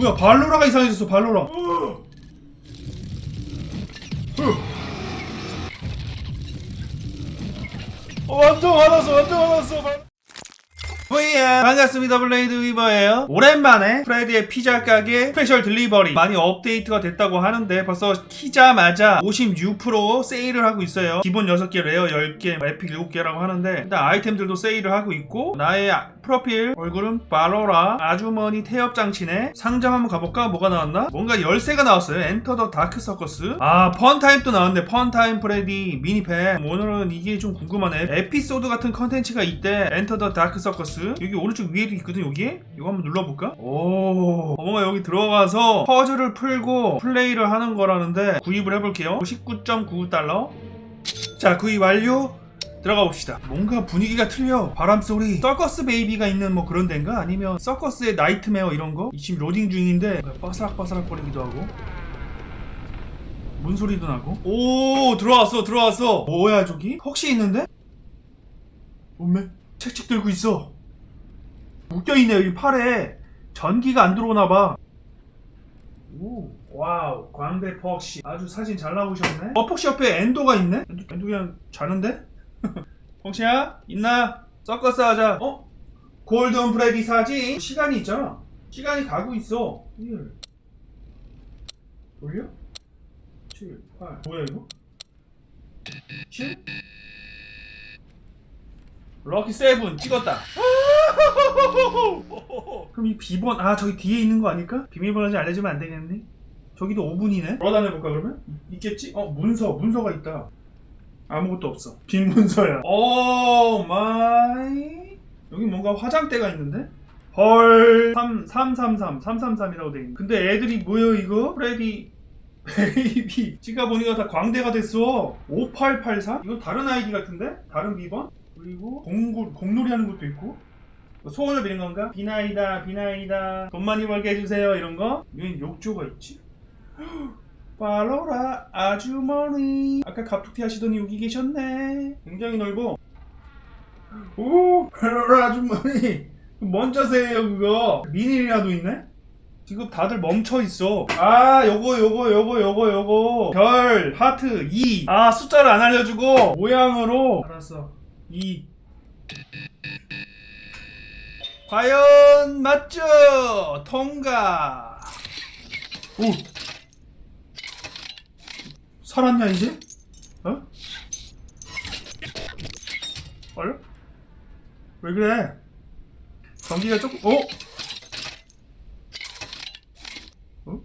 뭐야 발로라가 이상해졌어 발로라. 어, 완전 화났어 완전 화났어 발- 브이야 반갑습니다 블레이드 위버예요. 오랜만에 프레드의 피자 가게 스페셜 딜리버리. 많이 업데이트가 됐다고 하는데 벌써 키자마자 56% 세일을 하고 있어요. 기본 6개 레어 10개 에픽 7개라고 하는데 일단 아이템들도 세일을 하고 있고 나의 아- 프로필 얼굴은 바로라 아주머니 태엽 장치네 상점 한번 가볼까? 뭐가 나왔나? 뭔가 열쇠가 나왔어요. 엔터 더 다크 서커스. 아 펀타임도 나왔네. 펀타임 프레디 미니팩. 오늘은 이게 좀 궁금하네. 에피소드 같은 컨텐츠가 있대. 엔터 더 다크 서커스. 여기 오른쪽 위에도 있거든 여기 이거 한번 눌러볼까? 오 어머가 여기 들어가서 퍼즐을 풀고 플레이를 하는 거라는데 구입을 해볼게요. 99.99달러. 자 구입 완료 들어가 봅시다. 뭔가 분위기가 틀려. 바람 소리. 서커스 베이비가 있는 뭐 그런 데인가? 아니면 서커스의 나이트메어 이런 거? 지금 로딩 중인데 바스락바스락 거리기도 하고. 문 소리도 나고. 오 들어왔어 들어왔어. 뭐야 저기? 혹시 있는데? 엄매 책책 들고 있어. 묶여 있네 여기 팔에. 전기가 안 들어오나 봐. 오, 와우, 광대 퍽시. 아주 사진 잘 나오셨네. 어, 퍽시 옆에 엔도가 있네? 엔도, 엔도 그냥 자는데? 펑시야 있나? 서커스 하자 어? 골든 프레디 사진 시간이 있잖아 시간이 가고 있어 1 돌려? 7 8 뭐야 이거? 7 럭키 세븐 찍었다 그럼 이 비번 아 저기 뒤에 있는 거 아닐까? 비밀번호 좀 알려주면 안 되겠니? 저기도 5분이네 돌아다녀볼까 그러면? 있- 있겠지? 어 문서 문서가 있다 아무것도 없어. 빈 문서야. 오 마이. 여기 뭔가 화장대가 있는데? 헐. 3, 333, 333이라고 돼 있네. 근데 애들이 뭐야 이거? 프레디. 베이비. 지가 보니까 다 광대가 됐어. 5884? 이거 다른 아이디 같은데? 다른 비번? 그리고 공구, 공놀이 하는 것도 있고. 뭐 소원을 비는 건가? 비나이다, 비나이다. 돈 많이 벌게 해주세요. 이런 거. 왜 욕조가 있지? 팔로라 아주머니 아까 갑툭튀 하시더니 여기 계셨네. 굉장히 넓어. 오 팔로라 아주머니 뭔 자세예요 그거? 미닐이라도 있네? 지금 다들 멈춰 있어. 아 요거 요거 요거 요거 요거. 별 하트 2 아 숫자를 안 알려주고. 모양으로. 알았어. 2 과연 맞죠? 통과. 오 살았냐 이제? 어? 얼? 왜 그래? 전기가 조금 어? 어? 어?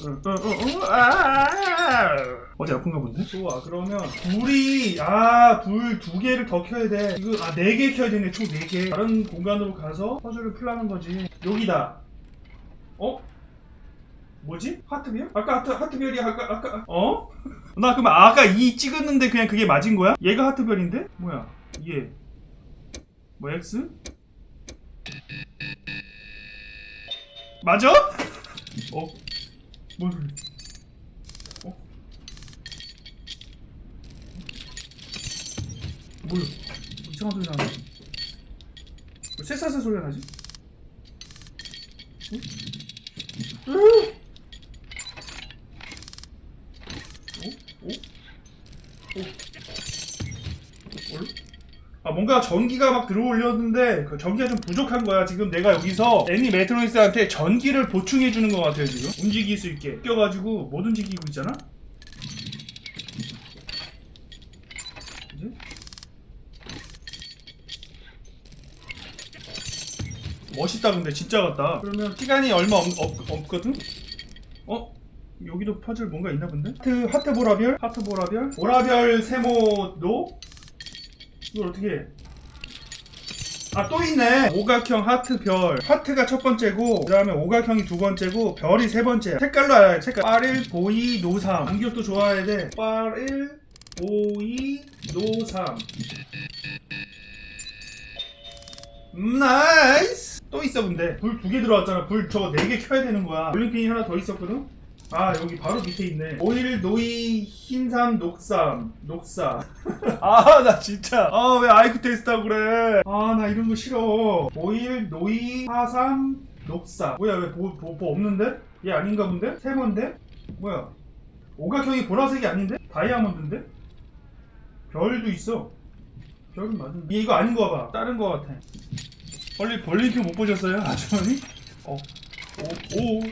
어, 어, 어, 어, 아! 어디 아픈가 본데? 좋아 그러면 불이 아 불 두 개를 더 켜야 돼 이거 아 네 개 켜야 되네 총 네 개 다른 공간으로 가서 퍼즐을 풀라는 거지 여기다 어? 뭐지? 하트별? 아까 하트, 하트별이 아까 아까 어? 나 그럼 아까 이 찍었는데 그냥 그게 맞은 거야? 얘가 하트별인데? 뭐야? 얘. 뭐 X? 맞아? 어? 뭔 소리? 어? 뭐야? 이상한 소리 나네. 왜 쇠사슬 소리가 나지? 응? 으! 오? 오? 오? 뭘? 아 뭔가 전기가 막 들어올렸는데 그 전기가 좀 부족한 거야 지금 내가 여기서 애니 메트로닉스한테 전기를 보충해 주는 것 같아요 지금 움직일 수 있게 껴가지고 못 움직이고 있잖아? 멋있다 근데 진짜 같다 그러면 시간이 얼마 없, 없, 없거든? 어? 여기도 퍼즐 뭔가 있나 본데? 하트, 하트 보라별? 하트 보라별? 보라별 세모도? 이걸 어떻게 해? 아 또 있네. 오각형 하트 별. 하트가 첫 번째고 그 다음에 오각형이 두 번째고 별이 세 번째야 색깔로 알아야 색깔. 빠를 보이 노삼. 간격도 좋아야 돼. 빠를 보이 노삼. 음, 나이스! 또 있어 근데. 불 두 개 들어왔잖아. 불 저거 네 개 켜야 되는 거야. 볼링핀이 하나 더 있었거든 아 여기 바로 밑에 있네 오일 노이 흰삼 녹삼 녹사 아 나 진짜 아 왜 아이크 테스트하고 그래 아 나 이런 거 싫어 오일 노이 화삼 녹사 뭐야 왜 보, 보, 보 없는데? 얘 아닌가 본데? 세모인데? 뭐야 오각형이 보라색이 아닌데? 다이아몬드인데? 별도 있어 별은 맞은데 얘 이거 아닌 거 봐봐 다른 거 같아 벌리 벌리표 못 보셨어요 아주머니? 어. 오, 오.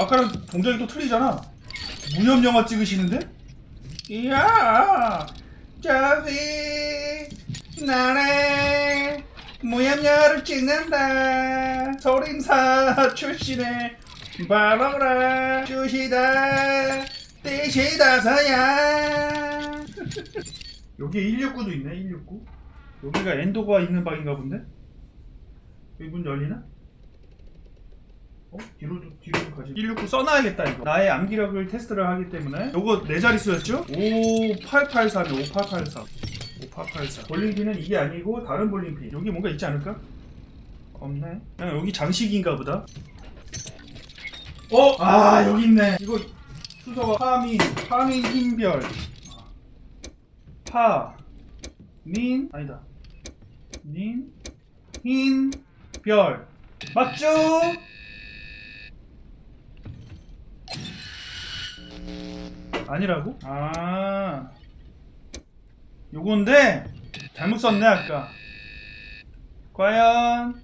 아까랑 동작이 또 틀리잖아 무협 영화 찍으시는데? 이야 저기 나래 무협 영화를 찍는다 소림사 출신의 바로라 주시다 떼시다서야 여기에 169도 있네 169 여기가 엔도가 있는 방인가 본데? 여기 문 열리나? 어? 뒤로도 뒤로도 가지 169 써놔야겠다 이거. 나의 암기력을 테스트를 하기 때문에. 요거 네 자릿수였죠? 5883이 5883 5884 볼링핀은 이게 아니고 다른 볼링핀 여기 뭔가 있지 않을까? 없네. 그냥 여기 장식인가 보다. 어? 아 여기 있네. 이거 순서가 파민 파민 흰별. 파 민 아니다. 민 흰 별. 맞죠? 아니라고? 아. 요건데 잘못 썼네 아까. 과연?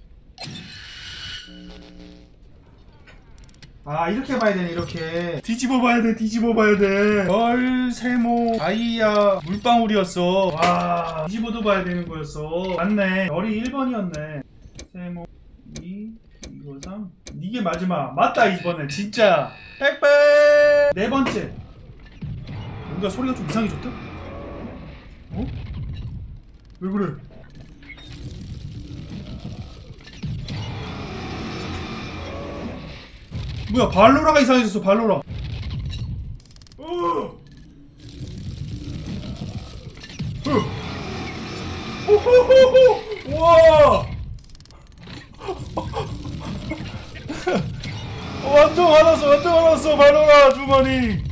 아 이렇게 봐야 되네 이렇게. 뒤집어 봐야 돼 뒤집어 봐야 돼얼 세모. 아이야 물방울이었어. 와 뒤집어도 봐야 되는 거였어. 맞네. 열이 1번이었네. 세모 2 이거 3 이게 마지막. 맞다 이번에 진짜. 빽빽! 네 번째 뭔가 소리가 좀 이상해졌다 어? 왜 그래 뭐야 발로라가 이상해졌어 발로라 어! 어! 우와! 완전 화났어 완전 화났어 발로라 주머니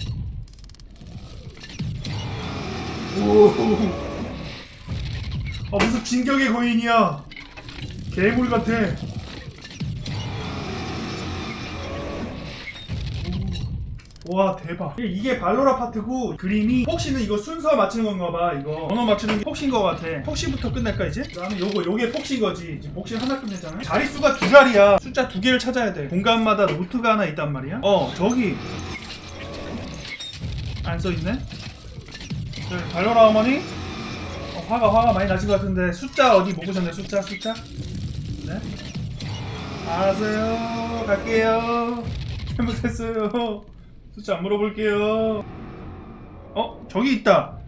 오. 아 무슨 진격의 거인이야? 괴물 같아. 와 대박. 이게- 발로라 파트고 그림이 혹시는 이거 순서 맞추는 건가 봐 이거. 번호 맞추는 게 폭신 거 같아. 폭신부터 끝낼까 이제? 그다음에 요거 요게 폭신 거지. 이제 폭신 하나 끝냈잖아. 자릿수가 두 자리야. 숫자 두 개를 찾아야 돼. 공간마다 노트가 하나 있단 말이야. 어 저기. 안 써있네 저 발로라 어머니. 어, 화가 화가 많이 나신 것 같은데 숫자 어디 못 보셨네 숫자 숫자? 네? 알았어요. 갈게요. 잘못했어요. 숫자 안 물어볼게요. 어? 저기 있다.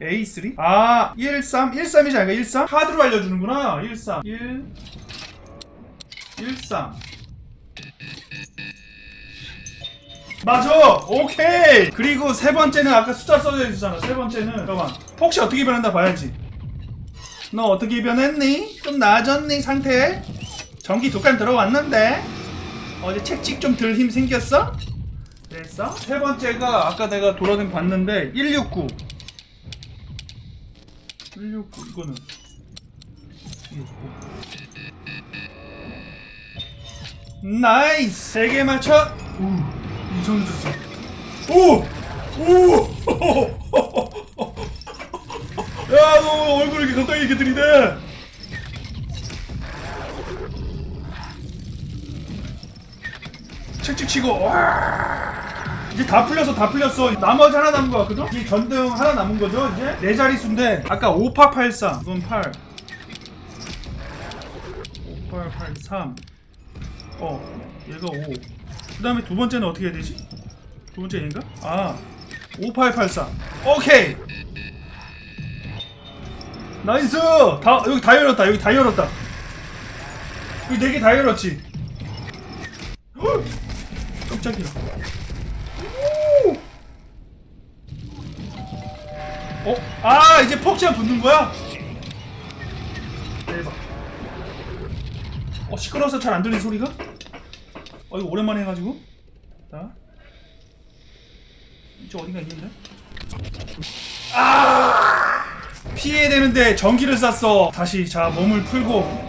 A3 아 13 13이지 아닌가 13 카드로 알려주는구나. 13 1 13 맞아. 오케이. 그리고 세 번째는 아까 숫자 써져 있었잖아. 세 번째는 잠깐만. 폭시 어떻게 변한다 봐야지. 너 어떻게 변했니? 좀 나아졌니 상태? 전기 두 칸 들어왔는데? 어제 책찍 좀덜힘 생겼어? 됐어? 세 번째가 아까 내가 돌아다니 봤는데 169 169 이거는. 169 나이스! 세 개 맞춰. 우 이상해졌어 오! 오! 야, 너 얼굴 이렇게 가까이 이렇게 들이대. 책찍 치고 와. 이제 다 풀렸어 다 풀렸어 나머지 하나 남은 거 같거든? 이제 전등 하나 남은 거죠 이제? 네 자릿수인데 아까 5883 이건 8 5883 어 얘가 5 그 다음에 두 번째는 어떻게 해야 되지? 두 번째 얘인가? 아 5883 오케이 나이스 다 여기 다 열었다 여기 다 열었다 여기 네 개 다 열었지 헉! 깜짝이야 오! 어? 아 이제 폭시한 붙는 거야? 대박 어 시끄러워서 잘 안 들리는 소리가? 어 이거 오랜만에 해가지고? 자. 이쪽 어딘가 있는데? 아! 피해야 되는데 전기를 쐈어. 다시 자 몸을 풀고.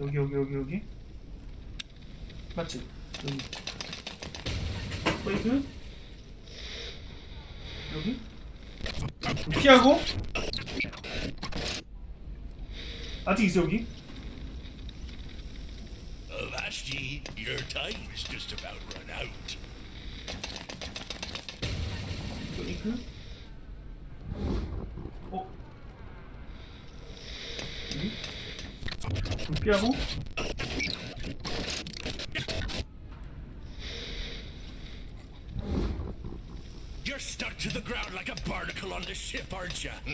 여기 여기 여기 여기. 맞지? 여기. 페이크 여기? 피하고? 아직 있어 여기 Your time is just about run out. Oh. You're stuck to the ground like a barnacle on the ship, aren't you?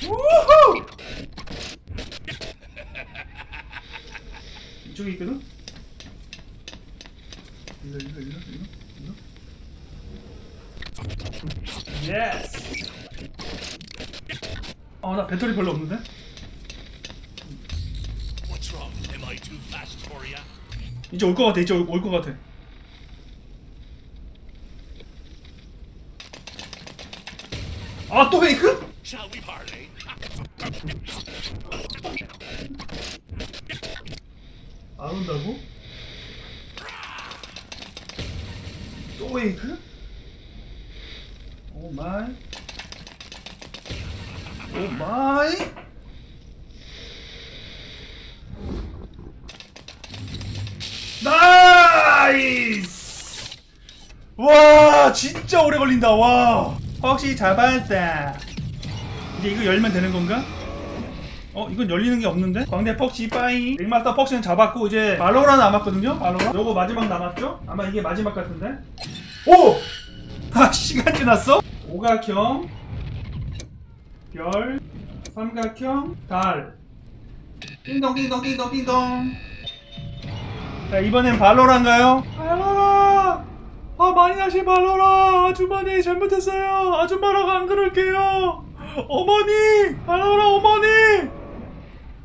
Woohoo! 이쪽에 있거든? 일로 일로 일로 일로 일로 예스 아나 배터리 별로 없는데? What's wrong? Am I too fast for you? 이제 올 것 같아 이제 올 것 같아 아또 페이크? Shall we parley? 안 온다고? 또 웨이크? 오 마이 오 마이 나이스 와 진짜 오래 걸린다 와 혹시 잡았어 이제 이거 열면 되는 건가? 어 이건 열리는 게 없는데? 광대 퍽시 빠이 링마스터 퍽시는 잡았고 이제 발로라 남았거든요 발로라. 요거 마지막 남았죠? 아마 이게 마지막 같은데? 오! 아 시간 지났어? 오각형 별 삼각형 달. 띵동 띵동 띵동 띵동. 자 이번엔 발로라인가요? 발로라! 아 많이 나신 발로라! 아주머니 잘못했어요! 아줌마라고 안 그럴게요! 어머니! 발로라 어머니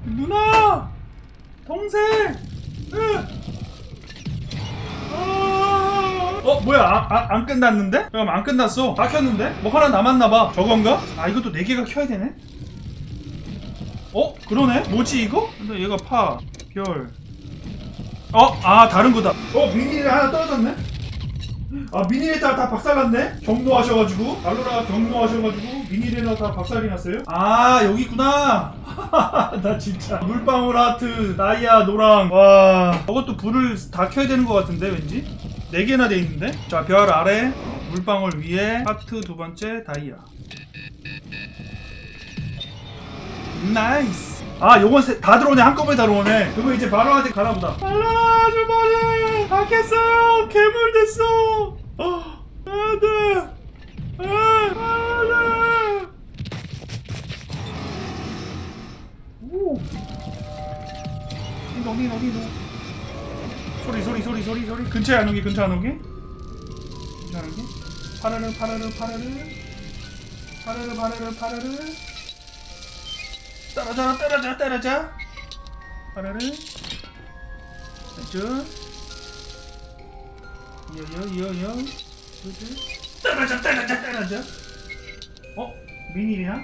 누나 동생. 어 뭐야 아, 아, 안 끝났는데? 잠깐만 안 끝났어 다 켰는데? 뭐 하나 남았나봐 저건가? 아 이것도 4개가 켜야 되네? 어? 그러네? 뭐지 이거? 근데 얘가 파, 별 어? 아 다른 거다 어 미니레 하나 떨어졌네? 아 미니레타 다 박살났네? 경로하셔가지고 알로라가 경로하셔가지고 미니레나 다 박살이 났어요? 아 여기 있구나 나 진짜 물방울 하트 나이아 노랑 와 저것도 불을 다 켜야 되는 것 같은데 왠지? 4개나 돼 있는데? 자 별 아래 물방울 위에 하트 두 번째 다이아 나이스 아 요건 세- 다 들어오네. 한꺼번에 다 들어오네. 그거 이제 바로한테 가나보다. 알라 아주머니! 다 깼어요! 괴물 됐어! 어, 안돼 안돼 오. 띵동 띵동 소리 소리 소리 소리 소리. 근처에 안 오게 근처 안 오게 근처 안 오게 파르르 파르르 파르르 파르르 파르르 파르르 떨어져 떨어져 떨어져 파르르 쭉 여여여여 떨어져 떨어져 떨어져 어? 미니리야?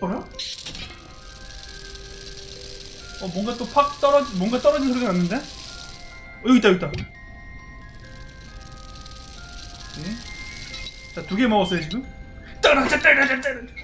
뭐라? 어 뭔가 또 팍 떨어지 뭔가 떨어진 소리가 났는데? 어, 여기 있다 여기 있다 네. 자두 개 먹었어요 지금 떨어져 떨어져 떨어져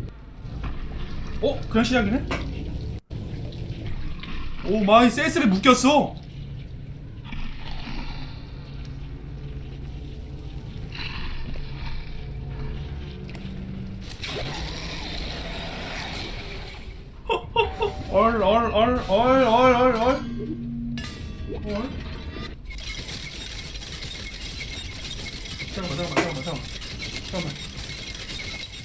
어? 그냥 시작이네? 오 마이 세이스를 묶였어. 얼얼얼얼얼얼얼. 잠깐만 잠깐만 잠깐만. 잠깐만.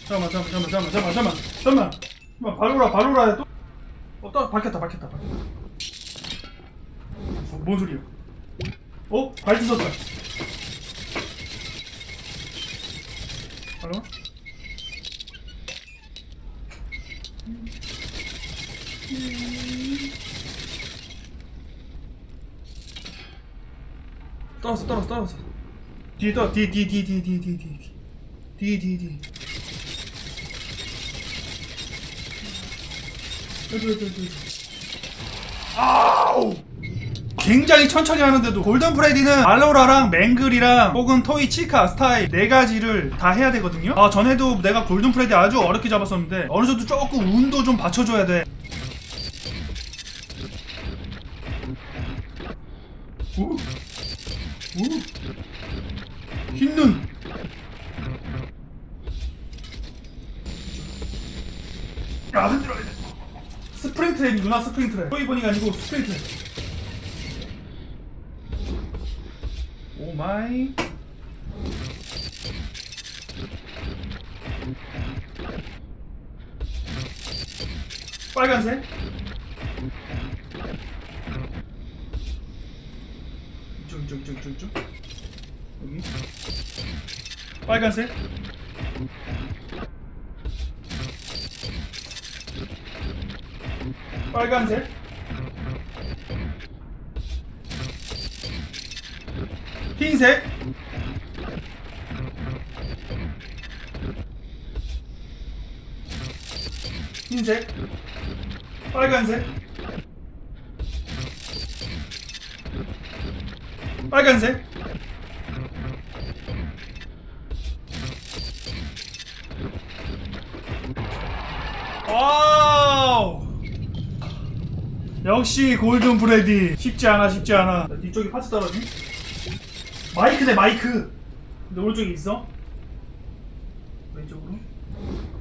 잠깐만 잠깐만 잠깐만 잠깐만 잠깐만 잠깐만 바로라 바로라 또 어, 떠, 박혔다 박혔다 박혔다 어, 뭔 소리야 어? 발 찢었다 바로 떨었어 떨었어 떨었어 뒤에 떠 뒤에 뒤에 뒤에 뒤에 뒤에 뒤에 뒤에 뒤에 뒤에 뒤 아우! 굉장히 천천히 하는데도 골든 프레디는 알로라랑 맹글이랑 혹은 토이 치카 스타일 네 가지를 다 해야 되거든요. 아 전에도 내가 골든 프레디 아주 어렵게 잡았었는데 어느 정도 조금 운도 좀 받쳐줘야 돼. 오. 오. 흰눈! 야 흔들어야 돼 스프링 트랩이구나 스프링 트랩. 토이보니가 아니고 스프링 트랩. 오 마이. 빨간색? 이쪽 이쪽 이쪽 이쪽. 여기. 빨간색 빨간색? 흰색? 흰색? 빨간색? 빨간색 역시 골든 브레디. 쉽지 않아 쉽지 않아. 뒤쪽에 파츠 떨어지? 마이크네 마이크. 근데 오른쪽에 있어? 왼쪽으로?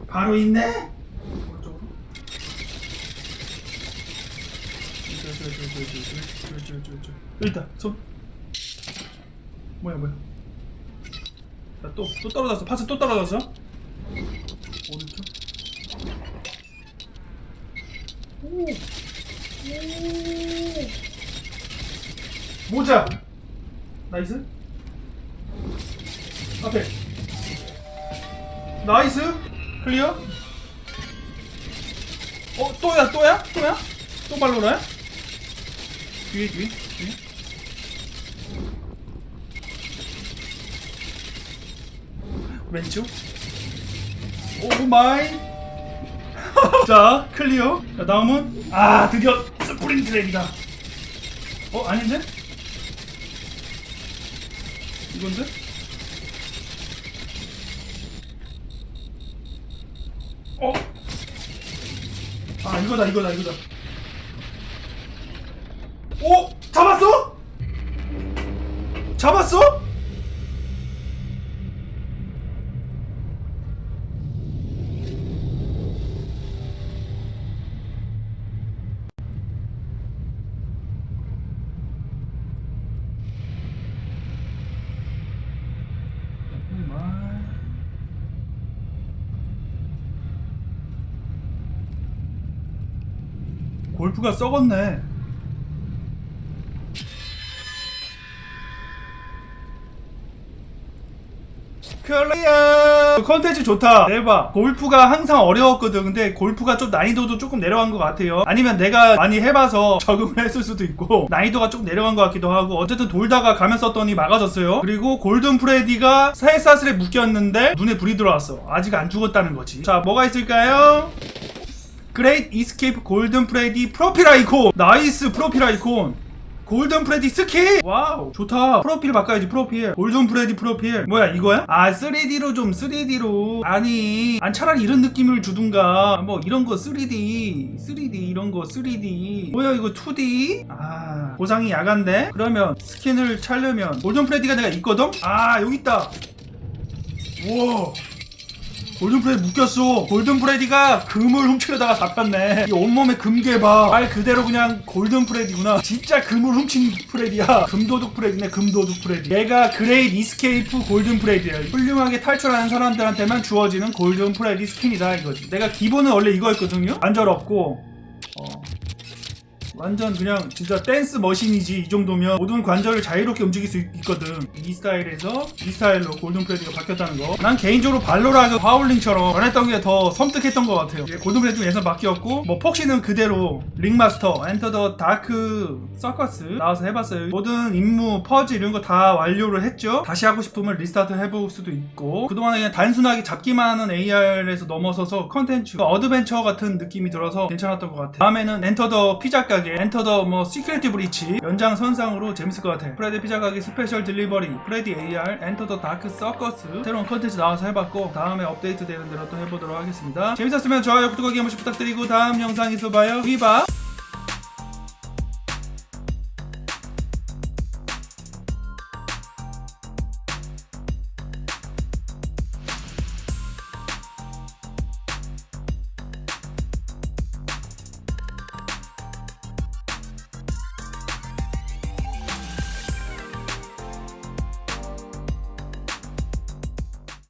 바로 있네? 오른쪽으로? 여기 있다 손. 뭐야 뭐야? 또또 떨어졌어. 파츠 또 떨어졌어? 오른쪽? 오. 오. 모자. 나이스. 앞에 나이스. 클리어. 어 또야 또야? 또야? 또 발로라야? 뒤에 뒤에 뒤에. 왼쪽. 오 마이. 자 클리어. 자 다음은 아 드디어 스프링 트랩이다. 어 아닌데? 이건데? 어? 아 이거다 이거다 이거다 오 잡았어? 잡았어? 골프가 썩었네. 클리어! 컨텐츠 좋다. 대박 골프가 항상 어려웠거든. 근데 골프가 좀 난이도도 조금 내려간 것 같아요. 아니면 내가 많이 해봐서 적응을 했을 수도 있고 난이도가 좀 내려간 것 같기도 하고 어쨌든 돌다가 가면 썼더니 막아졌어요. 그리고 골든 프레디가 사이사슬에 묶였는데 눈에 불이 들어왔어. 아직 안 죽었다는 거지. 자 뭐가 있을까요? 그레이트 이스케이프 골든 프레디 프로필 아이콘 나이스 프로필 아이콘 골든 프레디 스킨 와우 좋다. 프로필 바꿔야지 프로필. 골든 프레디 프로필 뭐야 이거야? 아 3D로 좀 3D로. 아니 안 차라리 이런 느낌을 주든가. 뭐 이런 거 3D 3D 이런 거 3D 뭐야 이거 2D 아 보상이 야간데? 그러면 스킨을 차려면 골든 프레디가 내가 있거든? 아 여기 있다. 우와 골든 프레디 묶였어. 골든 프레디가 금을 훔치려다가 잡혔네. 이 온몸에 금괴봐. 말 그대로 그냥 골든 프레디구나. 진짜 금을 훔친 프레디야. 금도둑 프레디네 금도둑 프레디. 얘가 그레이트 이스케이프 골든 프레디야. 훌륭하게 탈출하는 사람들한테만 주어지는 골든 프레디 스킨이다 이거지. 내가 기본은 원래 이거였거든요? 관절 없고. 어. 완전 그냥 진짜 댄스 머신이지 이 정도면. 모든 관절을 자유롭게 움직일 수 있, 거든이 스타일에서 이 스타일로 골든 프레디가 바뀌었다는 거 난 개인적으로 발로라그 하울링처럼 전했던 게 더 섬뜩했던 것 같아요. 이게 골든 프레디 예선 바뀌었고 뭐 폭시는 그대로 링마스터 엔터 더 다크 서커스 나와서 해봤어요. 모든 임무 퍼즐 이런 거 다 완료를 했죠. 다시 하고 싶으면 리스타트 해볼 수도 있고 그동안에 그냥 단순하게 잡기만 하는 AR에서 넘어서서 컨텐츠 어드벤처 같은 느낌이 들어서 괜찮았던 것 같아요. 다음에는 엔터 더 피자 가게 엔터 더뭐 시크릿 브리치 연장 선상으로 재밌을 것 같아. 프레디 피자 가게 스페셜 딜리버리. 프레디 AR 엔터 더 다크 서커스 새로운 컨텐츠 나와서 해봤고 다음에 업데이트 되는 대로 또 해보도록 하겠습니다. 재밌었으면 좋아요 구독하기 한 번씩 부탁드리고 다음 영상에서 봐요. 위바